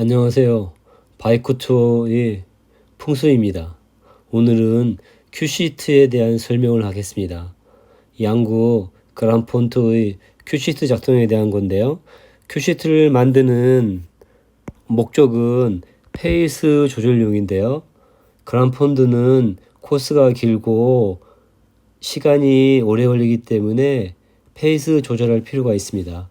안녕하세요. 바이크 투어의 풍수입니다. 오늘은 큐시트에 대한 설명을 하겠습니다. 양구 그란폰트의 큐시트 작동에 대한 건데요. 큐시트를 만드는 목적은 페이스 조절용인데요. 그란폰드는 코스가 길고 시간이 오래 걸리기 때문에 페이스 조절할 필요가 있습니다.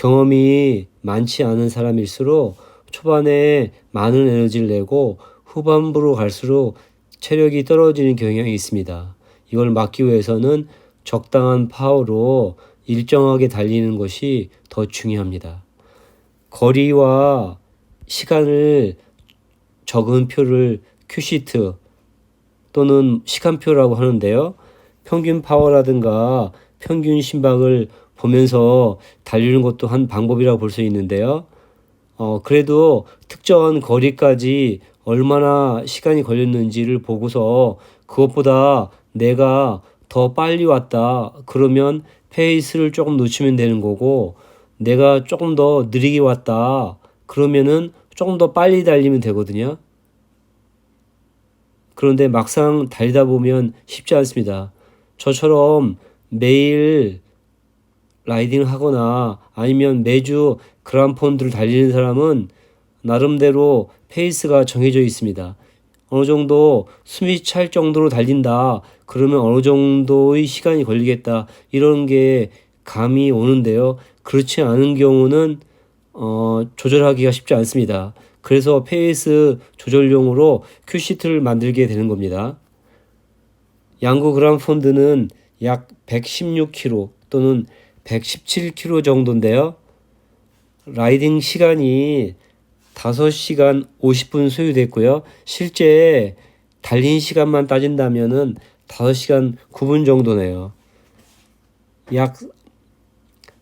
경험이 많지 않은 사람일수록 초반에 많은 에너지를 내고 후반부로 갈수록 체력이 떨어지는 경향이 있습니다. 이걸 막기 위해서는 적당한 파워로 일정하게 달리는 것이 더 중요합니다. 거리와 시간을 적은 표를 큐시트 또는 시간표라고 하는데요. 평균 파워라든가 평균 심박을 보면서 달리는 것도 한 방법이라고 볼 수 있는데요. 어, 그래도 특정한 거리까지 얼마나 시간이 걸렸는지를 보고서 그것보다 내가 더 빨리 왔다. 그러면 페이스를 조금 놓치면 되는 거고 내가 조금 더 느리게 왔다. 그러면은 조금 더 빨리 달리면 되거든요. 그런데 막상 달리다 보면 쉽지 않습니다. 저처럼 매일 라이딩을 하거나 아니면 매주 그란폰드를 달리는 사람은 나름대로 페이스가 정해져 있습니다. 어느 정도 숨이 찰 정도로 달린다. 그러면 어느 정도의 시간이 걸리겠다. 이런 게 감이 오는데요. 그렇지 않은 경우는 어, 조절하기가 쉽지 않습니다. 그래서 페이스 조절용으로 큐시트를 만들게 되는 겁니다. 양구 그란폰드는 약 116km 또는 117km 정도인데요. 라이딩 시간이 5시간 50분 소요됐고요. 실제 달린 시간만 따진다면은 5시간 9분 정도네요. 약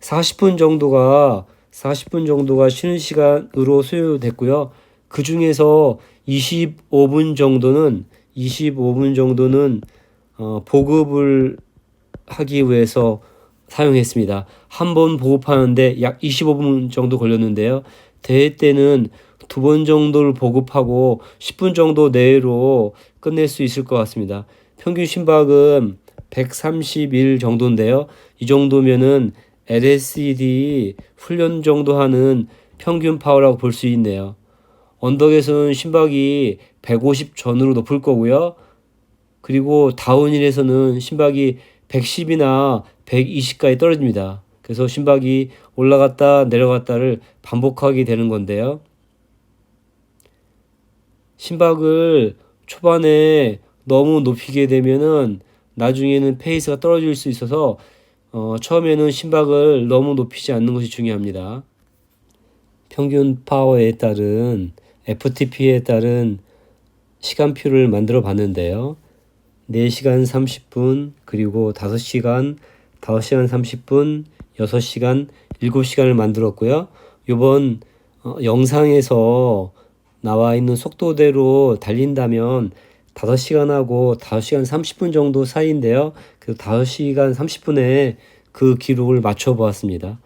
40분 정도가 40분 정도가 쉬는 시간으로 소요됐고요. 그 중에서 25분 정도는 25분 정도는 어, 보급을 하기 위해서 사용했습니다. 한 번 보급하는데 약 25분 정도 걸렸는데요. 대회 때는 두 번 정도를 보급하고 10분 정도 내로 끝낼 수 있을 것 같습니다. 평균 심박은 131 정도인데요. 이 정도면은 LSD 훈련 정도 하는 평균 파워라고 볼 수 있네요. 언덕에서는 심박이 150 전후로 높을 거고요. 그리고 다운힐에서는 심박이 110이나 120까지 떨어집니다. 그래서 심박이 올라갔다 내려갔다를 반복하게 되는 건데요. 심박을 초반에 너무 높이게 되면은 나중에는 페이스가 떨어질 수 있어서 어, 처음에는 심박을 너무 높이지 않는 것이 중요합니다. 평균 파워에 따른 FTP에 따른 시간표를 만들어 봤는데요. 4시간 30분, 그리고 5시간, 5시간 30분, 6시간, 7시간을 만들었고요. 이번 어, 영상에서 나와 있는 속도대로 달린다면 5시간 하고 5시간 30분 정도 사이인데요. 그 5시간 30분에 그 기록을 맞춰 보았습니다.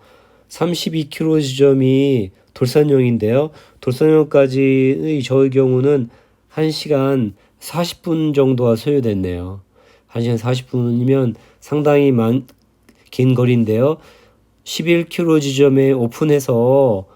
32km 지점이 돌산용인데요. 돌산용까지의 저의 경우는 1시간 40분 정도가 소요됐네요. 1시간 40분이면 상당히 많, 긴 거리인데요. 11km 지점에 오픈해서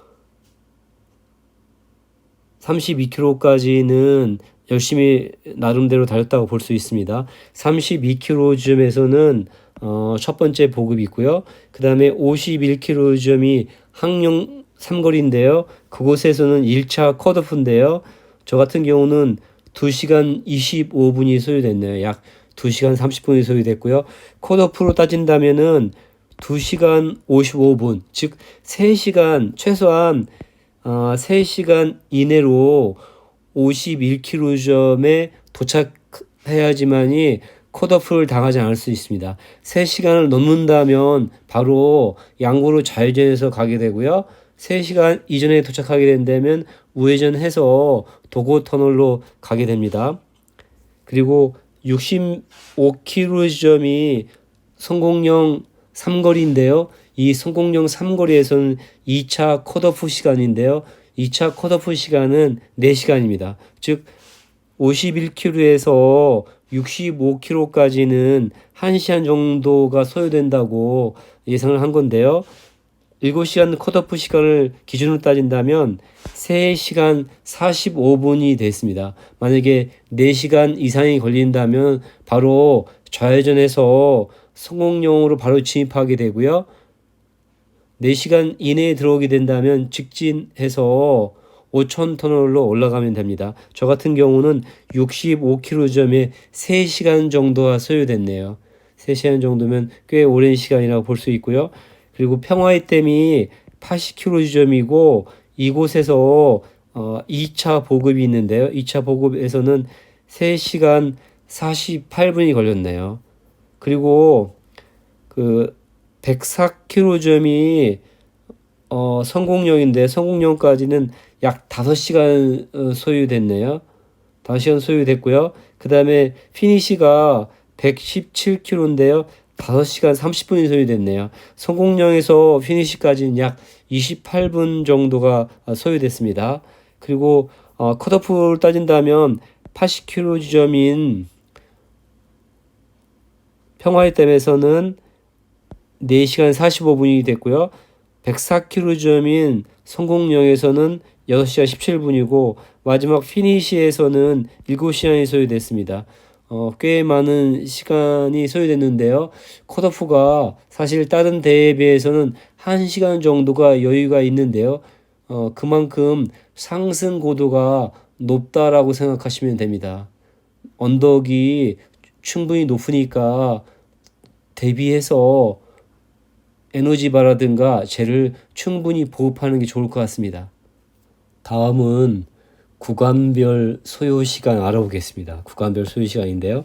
32km까지는 열심히 나름대로 달렸다고 볼 수 있습니다. 32km 지점에서는 어, 첫 번째 보급이 있고요. 그 다음에 51km 지점이 항령 삼거리인데요. 그곳에서는 1차 컷오프인데요. 저 같은 경우는 2시간 25분이 소요됐네요. 약 2시간 30분이 소요됐고요. 컷오프로 따진다면은 2시간 55분, 즉 3시간 최소한 어, 3시간 이내로 51km점에 도착해야지만이 컷오프를 당하지 않을 수 있습니다. 3시간을 넘는다면 바로 양구로 좌회전해서 가게 되고요. 3시간 이전에 도착하게 된다면 우회전해서 도고 터널로 가게 됩니다. 그리고 65km 지점이 성공령 삼거리인데요. 이 성공령 삼거리에서는 2차 컷오프 시간인데요. 2차 컷오프 시간은 4시간입니다. 즉 51km에서 65km까지는 1시간 정도가 소요된다고 예상을 한 건데요. 7시간 컷오프 시간을 기준으로 따진다면 3시간 45분이 됐습니다. 만약에 4시간 이상이 걸린다면 바로 좌회전해서 성공용으로 바로 진입하게 되고요. 4시간 이내에 들어오게 된다면 직진해서 5천 터널로 올라가면 됩니다. 저 같은 경우는 65km점에 3시간 정도가 소요됐네요. 3시간 정도면 꽤 오랜 시간이라고 볼 수 있고요. 그리고 평화의 댐이 80km 지점이고 이곳에서 어 2차 보급이 있는데요. 2차 보급에서는 3시간 48분이 걸렸네요. 그리고 그 104km점이 어 성공령인데 성공령까지는 약 5시간 어, 소요됐네요. 5시간 소요됐고요. 그 다음에 피니시가 117km인데요. 5시간 30분이 소요됐네요. 성공령에서 피니시까지는 약 28분 정도가 소요됐습니다. 그리고 어, 컷오프를 따진다면 80km 지점인 평화의 댐에서는 4시간 45분이 됐고요. 104km 지점인 성공령에서는 6시간 17분이고 마지막 피니시에서는 7시간이 소요됐습니다. 어, 꽤 많은 시간이 소요됐는데요. 컷오프가 사실 다른 대회에 비해서는 1시간 정도가 여유가 있는데요. 어, 그만큼 상승 고도가 높다라고 생각하시면 됩니다. 언덕이 충분히 높으니까 대비해서 에너지바라든가 젤을 충분히 보급하는 게 좋을 것 같습니다. 다음은 구간별 소요 시간 알아보겠습니다. 구간별 소요 시간인데요.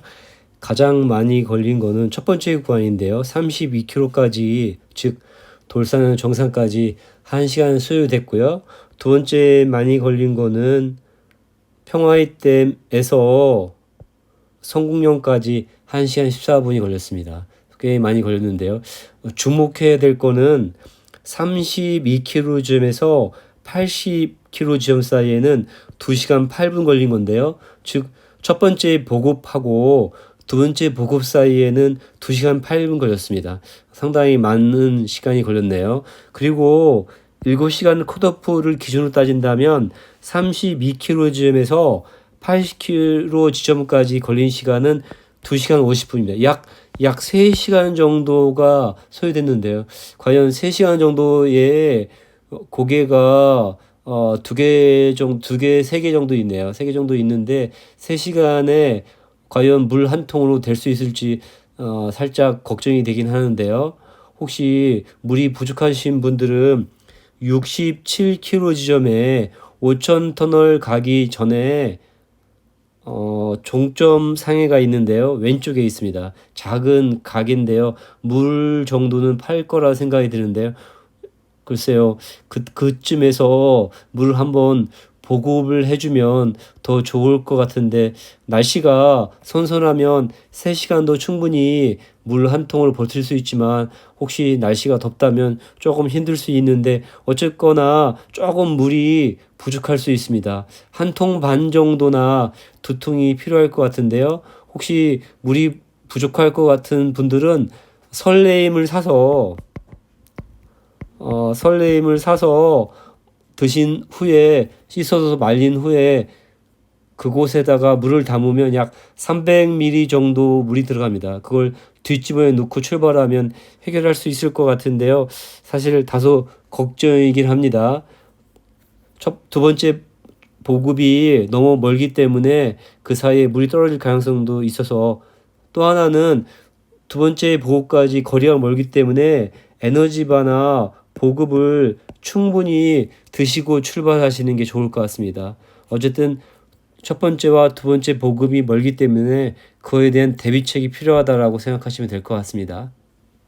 가장 많이 걸린 거는 첫 번째 구간인데요. 32km까지 즉 돌산 정상까지 1시간 소요됐고요. 두 번째 많이 걸린 거는 평화의 댐에서 성공령까지 1시간 14분이 걸렸습니다. 꽤 많이 걸렸는데요. 주목해야 될 거는 32km쯤에서 80km 지점 사이에는 2시간 8분 걸린 건데요. 즉, 첫 번째 보급하고 두 번째 보급 사이에는 2시간 8분 걸렸습니다. 상당히 많은 시간이 걸렸네요. 그리고 7시간 컷오프를 기준으로 따진다면 32km 지점에서 80km 지점까지 걸린 시간은 2시간 50분입니다. 약, 약 3시간 정도가 소요됐는데요. 과연 3시간 정도의 고개가 어, 두 개 정도, 두 개, 세 개 정도 있네요. 세 개 정도 있는데, 세 시간에 과연 물 한 통으로 될 수 있을지, 어, 살짝 걱정이 되긴 하는데요. 혹시 물이 부족하신 분들은 67km 지점에 5천 터널 가기 전에 어, 종점 상해가 있는데요. 왼쪽에 있습니다. 작은 각인데요. 물 정도는 팔 거라 생각이 드는데요. 글쎄요, 그, 그쯤에서 물 한번 보급을 해주면 더 좋을 것 같은데, 날씨가 선선하면 3시간도 충분히 물 한 통을 버틸 수 있지만, 혹시 날씨가 덥다면 조금 힘들 수 있는데, 어쨌거나 조금 물이 부족할 수 있습니다. 한 통 반 정도나 두 통이 필요할 것 같은데요. 혹시 물이 부족할 것 같은 분들은 설레임을 사서 어, 설레임을 사서 드신 후에 씻어서 말린 후에 그곳에다가 물을 담으면 약 300ml 정도 물이 들어갑니다. 그걸 뒷집에 넣고 출발하면 해결할 수 있을 것 같은데요. 사실 다소 걱정이긴 합니다. 첫, 두 번째 보급이 너무 멀기 때문에 그 사이에 물이 떨어질 가능성도 있어서 또 하나는 두 번째 보급까지 거리가 멀기 때문에 에너지바나 보급을 충분히 드시고 출발하시는 게 좋을 것 같습니다. 어쨌든 첫 번째와 두 번째 보급이 멀기 때문에 그에 대한 대비책이 필요하다라고 생각하시면 될 것 같습니다.